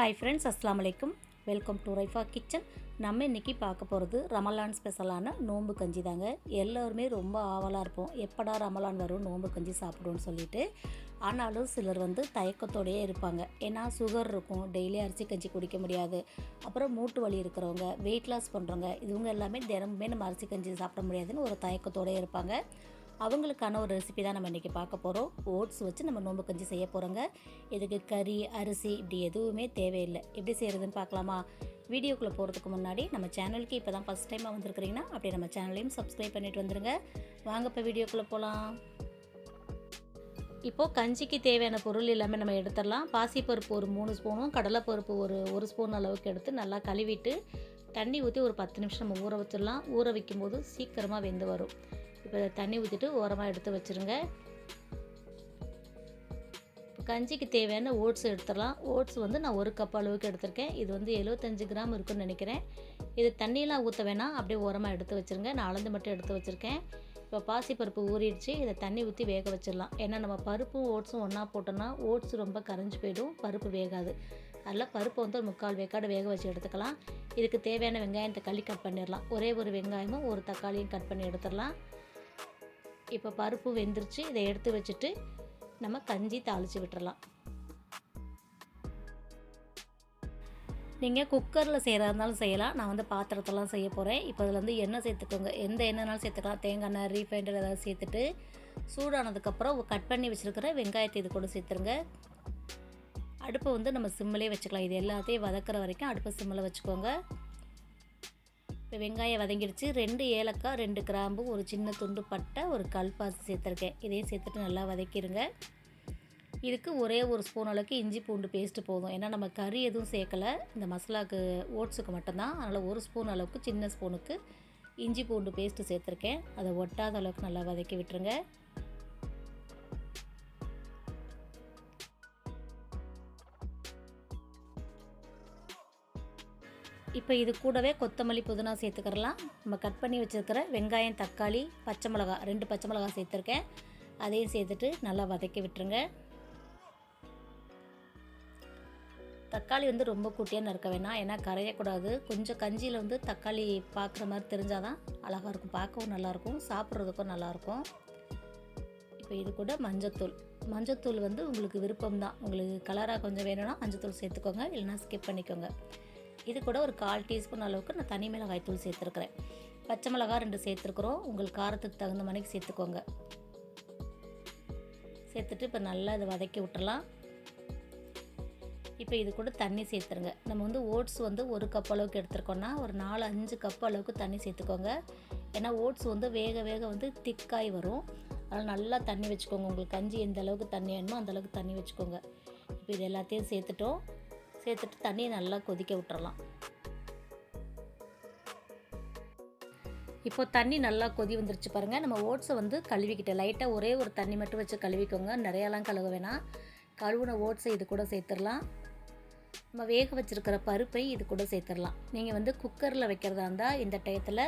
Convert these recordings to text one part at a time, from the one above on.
Hi friends அஸ்லாம் வலைக்கும் welcome to Raifa kitchen நம்ம இன்றைக்கி பார்க்க போகிறது ரமலான் ஸ்பெஷலான நோன்பு கஞ்சி தாங்க. எல்லோருமே ரொம்ப ஆவலாக இருப்போம். எப்படா ரமலான் வரும் நோன்பு கஞ்சி சாப்பிடுவோம்னு சொல்லிட்டு. ஆனாலும் சிலர் வந்து தயக்கத்தோடையே இருப்பாங்க. ஏன்னா சுகர் இருக்கும் டெய்லி அரிசி கஞ்சி குடிக்க முடியாது. அப்புறம் மூட்டு வலி இருக்கிறவங்க வெயிட் லாஸ் பண்ணுறவங்க இவங்க எல்லாமே தினமுமே நம்ம அரிசி கஞ்சி சாப்பிட முடியாதுன்னு ஒரு தயக்கத்தோடயே இருப்பாங்க. அவங்களுக்கான ஒரு ரெசிபி தான் நம்ம இன்றைக்கி பார்க்க போகிறோம் ஓட்ஸ் வச்சு நம்ம நோம்பு கஞ்சி செய்ய போகிறோங்க இதுக்கு கறி அரிசி இப்படி எதுவுமே தேவையில்லை. எப்படி செய்கிறதுன்னு பார்க்கலாமா? வீடியோக்குள்ளே போகிறதுக்கு முன்னாடி நம்ம சேனலுக்கு இப்போ தான் ஃபஸ்ட் டைமாக வந்திருக்கிறீங்கன்னா அப்படியே நம்ம சேனலையும் சப்ஸ்கிரைப் பண்ணிட்டு வந்துடுங்க வாங்க இப்போ வீடியோக்குள்ளே போகலாம் இப்போது கஞ்சிக்கு தேவையான பொருள் எல்லாமே நம்ம எடுத்துடலாம். பாசிப்பருப்பு ஒரு மூணு ஸ்பூனும் கடலைப்பருப்பு ஒரு ஒரு ஸ்பூன் அளவுக்கு எடுத்து நல்லா கழுவிட்டு தண்ணி ஊற்றி ஒரு பத்து நிமிஷம் நம்ம ஊற வச்சிடலாம். ஊற வைக்கும்போது சீக்கிரமாக வெந்து வரும். இப்போ தண்ணி ஊற்றிட்டு ஓரமாக எடுத்து வச்சுருங்க. இப்போ கஞ்சிக்கு தேவையான ஓட்ஸ் எடுத்துடலாம். ஓட்ஸ் வந்து நான் ஒரு கப் அளவுக்கு எடுத்திருக்கேன். இது வந்து எழுபத்தஞ்சு கிராம் இருக்குன்னு நினைக்கிறேன். இது தண்ணியெலாம் ஊற்ற வேணாம். அப்படியே ஓரமாக எடுத்து வச்சுருங்க. நான் அளந்து மட்டும் எடுத்து வச்சுருக்கேன். இப்போ பாசிப்பருப்பு ஊறிடுச்சு. இதை தண்ணி ஊற்றி வேக வச்சிடலாம். ஏன்னா நம்ம பருப்பும் ஓட்ஸும் ஒன்றா போட்டோம்னா ஓட்ஸ் ரொம்ப கரைஞ்சி போயிடும். பருப்பு வேகாது. அதில் பருப்பை வந்து ஒரு முக்கால் வேக்காடு வேக வச்சு எடுத்துக்கலாம். இதுக்கு தேவையான வெங்காயத்தை களி கட் பண்ணிடலாம். ஒரே ஒரு வெங்காயமும் ஒரு தக்காளியும் கட் பண்ணி எடுத்துடலாம். இப்போ பருப்பு வெந்துருச்சு இதை எடுத்து வச்சுட்டு நம்ம கஞ்சி தாளித்து விட்டுறலாம். நீங்கள் குக்கரில் செய்கிறதா இருந்தாலும் செய்யலாம். நான் வந்து பாத்திரத்தெல்லாம் செய்ய போகிறேன் இப்போ அதில் வந்து எண்ணெய் சேர்த்துக்கோங்க. எந்த எண்ணெய்னாலும் சேர்த்துக்கலாம். தேங்காய் எண்ணெய் ரீஃபைண்டர் ஏதாவது சேர்த்துட்டு சூடானதுக்கப்புறம் கட் பண்ணி வச்சுருக்கிற வெங்காயத்தை இது கூட சேர்த்துருங்க. அடுப்பை வந்து நம்ம சிம்மிலே வச்சுக்கலாம். இது எல்லாத்தையும் வதக்கிற வரைக்கும் அடுப்பை சிம்மில் வச்சுக்கோங்க. இப்போ வெங்காயம் வதங்கிடுச்சு ரெண்டு ஏலக்காய் ரெண்டு கிராம்பு ஒரு சின்ன துண்டு பட்டை ஒரு கல்பாசி சேர்த்துருக்கேன். இதையும் சேர்த்துட்டு நல்லா வதக்கிடுங்க இதுக்கு ஒரே ஒரு ஸ்பூன் அளவுக்கு இஞ்சி பூண்டு பேஸ்ட்டு போதும். ஏன்னா நம்ம கறி எதுவும் சேர்க்கலை. இந்த மசாலாவுக்கு ஓட்ஸுக்கு மட்டும்தான். அதனால் ஒரு ஸ்பூன் அளவுக்கு சின்ன ஸ்பூனுக்கு இஞ்சி பூண்டு பேஸ்ட்டு சேர்த்துருக்கேன். அதை ஒட்டாத அளவுக்கு நல்லா வதக்கி விட்டுருங்க. இப்போ இது கூடவே கொத்தமல்லி புதினா சேர்த்துக்கிறலாம். நம்ம கட் பண்ணி வச்சுருக்கிற வெங்காயம் தக்காளி பச்சை மிளகா ரெண்டு பச்சை மிளகா சேர்த்துருக்கேன். அதையும் சேர்த்துட்டு நல்லா வதக்கி விட்டுருங்க. தக்காளி வந்து ரொம்ப குட்டியாக நறுக்க வேணாம். ஏன்னா கரையக்கூடாது. கொஞ்சம் கஞ்சியில் வந்து தக்காளி பார்க்குற மாதிரி தெரிஞ்சால் தான் அழகாக இருக்கும். பார்க்கவும் நல்லாயிருக்கும். சாப்பிட்றதுக்கும் நல்லாயிருக்கும். இப்போ இது கூட மஞ்சத்தூள். மஞ்சத்தூள் வந்து உங்களுக்கு விருப்பம் தான் உங்களுக்கு கலராக கொஞ்சம் வேணும்னா மஞ்சத்தூள் சேர்த்துக்கோங்க. இல்லைனா ஸ்கிப் பண்ணிக்கோங்க. இது கூட ஒரு கால் டீஸ்பூன் அளவுக்கு நான் தனி மிளகாய் தூள் சேர்த்துருக்குறேன். பச்சை மிளகாய் ரெண்டு சேர்த்துருக்குறோம். உங்களுக்கு காரத்துக்கு தகுந்த மணிக்கு சேர்த்துக்கோங்க. சேர்த்துட்டு இப்போ நல்லா இதை வதக்கி விட்டுறலாம். இப்போ இது கூட தண்ணி சேர்த்துருங்க. நம்ம வந்து ஓட்ஸ் வந்து ஒரு கப் அளவுக்கு எடுத்துருக்கோன்னா ஒரு நாலு அஞ்சு கப் அளவுக்கு தண்ணி சேர்த்துக்கோங்க. ஏன்னா ஓட்ஸ் வந்து வேக வேக வந்து திக்காய் வரும். அதனால் நல்லா தண்ணி வச்சுக்கோங்க. உங்களுக்கு கஞ்சி எந்த அளவுக்கு தண்ணி வேணுமோ அந்தளவுக்கு தண்ணி வச்சுக்கோங்க. இப்போ இது எல்லாத்தையும் சேர்த்துட்டோம். சேர்த்துட்டு தண்ணியை நல்லா கொதிக்க விட்டுறலாம். இப்போ தண்ணி நல்லா கொதி வந்துருச்சு பாருங்கள் நம்ம ஓட்ஸை வந்து கழுவிக்கிட்டேன். லைட்டாக ஒரே ஒரு தண்ணி மட்டும் வச்சு கழுவிக்கோங்க. நிறையாலாம் கழுவ வேணாம். கழுவுன ஓட்ஸை இது கூட சேர்த்துடலாம். நம்ம வேக வச்சுருக்கிற பருப்பை இது கூட சேர்த்துடலாம். நீங்கள் வந்து குக்கரில் வைக்கிறதா இருந்தால் இந்த டயத்தில்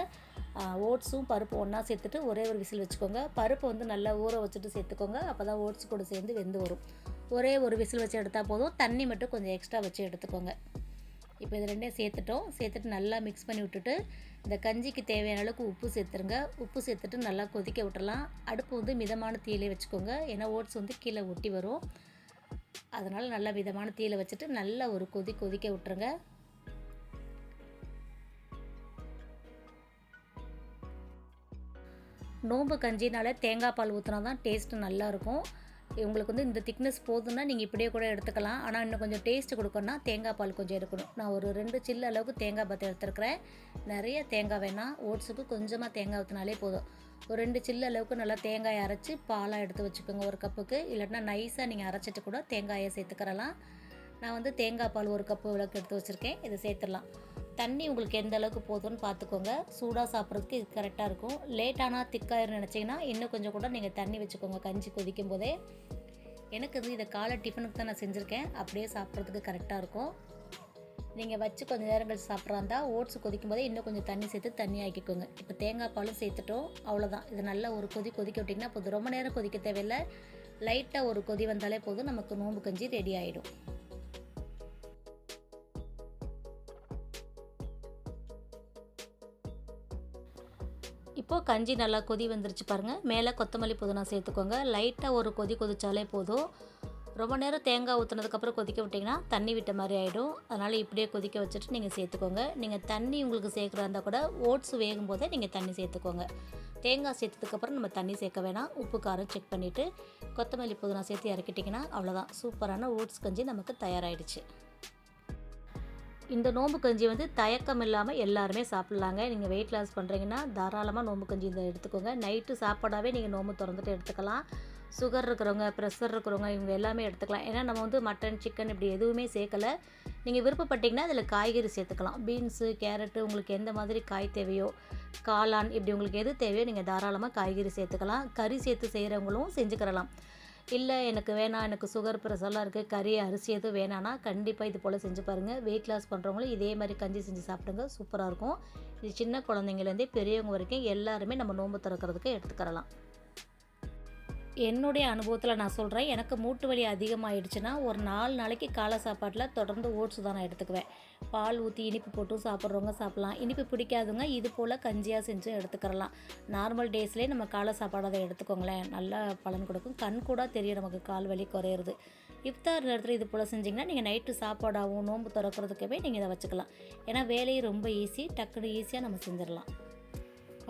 ஓட்ஸும் பருப்பு ஒன்றா சேர்த்துட்டு ஒரே ஒரு விசில் வச்சுக்கோங்க. பருப்பை வந்து நல்லா ஊற வச்சுட்டு சேர்த்துக்கோங்க. அப்போ தான் ஓட்ஸ் கூட சேர்ந்து வெந்து வரும். ஒரே ஒரு விசில் வச்சு எடுத்தால் போதும். தண்ணி மட்டும் கொஞ்சம் எக்ஸ்ட்ரா வச்சு எடுத்துக்கோங்க. இப்போ இது ரெண்டையும் சேர்த்துட்டோம். சேர்த்துட்டு நல்லா மிக்ஸ் பண்ணி விட்டுட்டு இந்த கஞ்சிக்கு தேவையான அளவுக்கு உப்பு சேர்த்துருங்க. உப்பு சேர்த்துட்டு நல்லா கொதிக்க விட்டுறலாம். அடுப்பு வந்து மிதமான தீயிலே வச்சுக்கோங்க. ஏன்னா ஓட்ஸ் வந்து கீழே ஒட்டி வரும். அதனால் நல்லா மிதமான தீயில வச்சுட்டு நல்லா ஒரு கொதி கொதிக்க விட்டுருங்க. நோம்பு கஞ்சினால தேங்காய் பால் ஊற்றினா தான் டேஸ்ட்டு நல்லாயிருக்கும் உங்களுக்கு வந்து இந்த திக்னஸ் போதுன்னா நீங்கள் இப்படியே கூட எடுத்துக்கலாம். ஆனால் இன்னும் கொஞ்சம் டேஸ்ட்டு கொடுக்கணும்னா தேங்காய் பால் கொஞ்சம் எடுக்கணும். நான் ஒரு ரெண்டு சில்லு அளவுக்கு தேங்காய் பற்ற எடுத்துருக்கிறேன். நிறைய தேங்காய் வேணாம். ஓட்ஸுக்கு கொஞ்சமாக தேங்காய் ஊற்றினாலே போதும். ஒரு ரெண்டு சில்லு அளவுக்கு நல்லா தேங்காய் அரைச்சி பாலாக எடுத்து வச்சுக்கோங்க ஒரு கப்புக்கு. இல்லைன்னா நைஸாக நீங்கள் அரைச்சிட்டு கூட தேங்காயை சேர்த்துக்கிறலாம். நான் வந்து தேங்காய் பால் ஒரு கப்பு அளவுக்கு எடுத்து வச்சுருக்கேன். இதை சேர்த்துடலாம். தண்ணி உங்களுக்கு எந்த அளவுக்கு போதும்னு பார்த்துக்கோங்க. சூடாக சாப்பிட்றதுக்கு இது கரெக்டாக இருக்கும். லேட்டானால் திக்காயிரும் நினச்சிங்கன்னா இன்னும் கொஞ்சம் கூட நீங்கள் தண்ணி வச்சுக்கோங்க கஞ்சி கொதிக்கும் போதே. எனக்கு வந்து இதை காலை டிஃபனுக்கு தான் நான் செஞ்சுருக்கேன். அப்படியே சாப்பிட்றதுக்கு கரெக்டாக இருக்கும். நீங்கள் வச்சு கொஞ்சம் நேரம் கழிச்சு சாப்பிட்றாந்தா ஓட்ஸ் கொதிக்கும் போதே இன்னும் கொஞ்சம் தண்ணி சேர்த்து தண்ணி ஆக்கிக்கோங்க. இப்போ தேங்காய் பாலும் சேர்த்துட்டோம் அவ்வளோதான் இது நல்லா ஒரு கொதி கொதிக்க விட்டிங்கன்னா போதும். ரொம்ப நேரம் கொதிக்க தேவையில்லை. லைட்டாக ஒரு கொதி வந்தாலே போதும். நமக்கு நோம்பு கஞ்சி ரெடி ஆகிடும் இப்போது கஞ்சி நல்லா கொதி வந்துருச்சு பாருங்கள் மேலே கொத்தமல்லி புதினா சேர்த்துக்கோங்க. லைட்டாக ஒரு கொதி கொதிச்சாலே போதும். ரொம்ப நேரம் தேங்காய் ஊற்றுனதுக்கப்புறம் கொதிக்க விட்டிங்கன்னா தண்ணி விட்ட மாதிரி ஆகிடும் அதனால் இப்படியே கொதிக்க வச்சுட்டு நீங்கள் சேர்த்துக்கோங்க. நீங்கள் தண்ணி உங்களுக்கு சேர்க்குறா இருந்தால் கூட ஓட்ஸ் வேகும் போதே நீங்கள் தண்ணி சேர்த்துக்கோங்க. தேங்காய் சேர்த்ததுக்கப்புறம் நம்ம தண்ணி சேர்க்க வேணாம். உப்பு காரம் செக் பண்ணிவிட்டு கொத்தமல்லி புதினா சேர்த்து இறக்கிட்டிங்கன்னா அவ்வளோதான் சூப்பரான ஓட்ஸ் கஞ்சி நமக்கு தயாராகிடுச்சு இந்த நோம்பு கஞ்சி வந்து தயக்கம் இல்லாமல் எல்லாருமே சாப்பிட்லாங்க. நீங்கள் வெயிட் லாஸ் பண்ணுறீங்கன்னா தாராளமாக நோம்பு கஞ்சி இதை எடுத்துக்கோங்க. நைட்டு சாப்பாடாகவே நீங்கள் நோம்பு திறந்துட்டு எடுத்துக்கலாம். சுகர் இருக்கிறவங்க ப்ரெஷர் இருக்கிறவங்க இவங்க எல்லாமே எடுத்துக்கலாம். ஏன்னா நம்ம வந்து மட்டன் சிக்கன் இப்படி எதுவுமே சேர்க்கலை. நீங்கள் விருப்பப்பட்டிங்கன்னா அதில் காய்கறி சேர்த்துக்கலாம். பீன்ஸு கேரட்டு உங்களுக்கு எந்த மாதிரி காய் தேவையோ காளான் இப்படி உங்களுக்கு எது தேவையோ நீங்கள் தாராளமாக காய்கறி சேர்த்துக்கலாம். கறி சேர்த்து செய்கிறவங்களும் செஞ்சுக்கிறலாம். இல்லை எனக்கு வேணாம் எனக்கு சுகர் ப்ரெஷர்லாம் இருக்குது கறி அரிசி எதுவும் வேணான்னா கண்டிப்பாக இது போல் செஞ்சு பாருங்கள் வெயிட் லாஸ் பண்ணுறவங்களும் இதே மாதிரி கஞ்சி செஞ்சு சாப்பிடுங்க சூப்பராக இருக்கும். இது சின்ன குழந்தைங்கலேருந்தே பெரியவங்க வரைக்கும் எல்லாருமே நம்ம நோன்பு திறக்கிறதுக்கு எடுத்துக்கிறலாம். என்னுடைய அனுபவத்தில் நான் சொல்கிறேன் எனக்கு மூட்டு வலி அதிகமாகிடுச்சுன்னா ஒரு நாலு நாளைக்கு காலை சாப்பாட்டில் தொடர்ந்து ஓட்ஸ் தான் நான் எடுத்துக்குவேன். பால் ஊற்றி இனிப்பு போட்டும் சாப்பிட்றவங்க சாப்பிட்லாம். இனிப்பு பிடிக்காதவங்க இது போல் கஞ்சியாக செஞ்சு எடுத்துக்கிறலாம். நார்மல் டேஸ்லேயே நம்ம காலை சாப்பாடு அதை எடுத்துக்கோங்களேன். நல்லா பலன் கொடுக்கும். கண் கூட தெரியும் நமக்கு கால் வலி குறையிறது. இஃப்தார் நேரத்தில் இது போல் செஞ்சிங்கன்னா நீங்கள் நைட்டு சாப்பாடாகவும் நோன்பு திறக்கிறதுக்கவே நீங்கள் இதை வச்சுக்கலாம். ஏன்னா வேலையும் ரொம்ப ஈஸி டக்குனு ஈஸியாக நம்ம செஞ்சிடலாம்.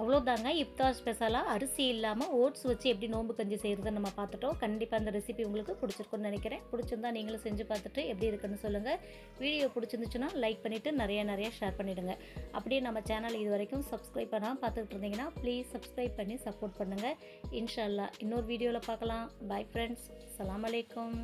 அவ்வளோதாங்க இஃப்தார் ஸ்பெஷலாக அரிசி இல்லாமல் ஓட்ஸ் வச்சு எப்படி நோம்பு கஞ்சி செய்கிறதுன்னு நம்ம பார்த்துட்டோம் கண்டிப்பாக அந்த ரெசிபி உங்களுக்கு பிடிச்சிருக்குன்னு நினைக்கிறேன். பிடிச்சிருந்தா நீங்களும் செஞ்சு பார்த்துட்டு எப்படி இருக்குன்னு சொல்லுங்கள் வீடியோ பிடிச்சிருந்துச்சுன்னா லைக் பண்ணிவிட்டு நிறைய நிறைய ஷேர் பண்ணிவிடுங்க அப்படியே நம்ம சேனல் இது வரைக்கும் சப்ஸ்கிரைப் பண்ணாமல் பார்த்துக்கிட்டு இருந்தீங்கன்னா ப்ளீஸ் சப்ஸ்கிரைப் பண்ணி சப்போர்ட் பண்ணுங்கள் இன்ஷால்லா இன்னொரு வீடியோவில் பார்க்கலாம் பை ஃப்ரெண்ட்ஸ் அலாம் அலைக்கும்.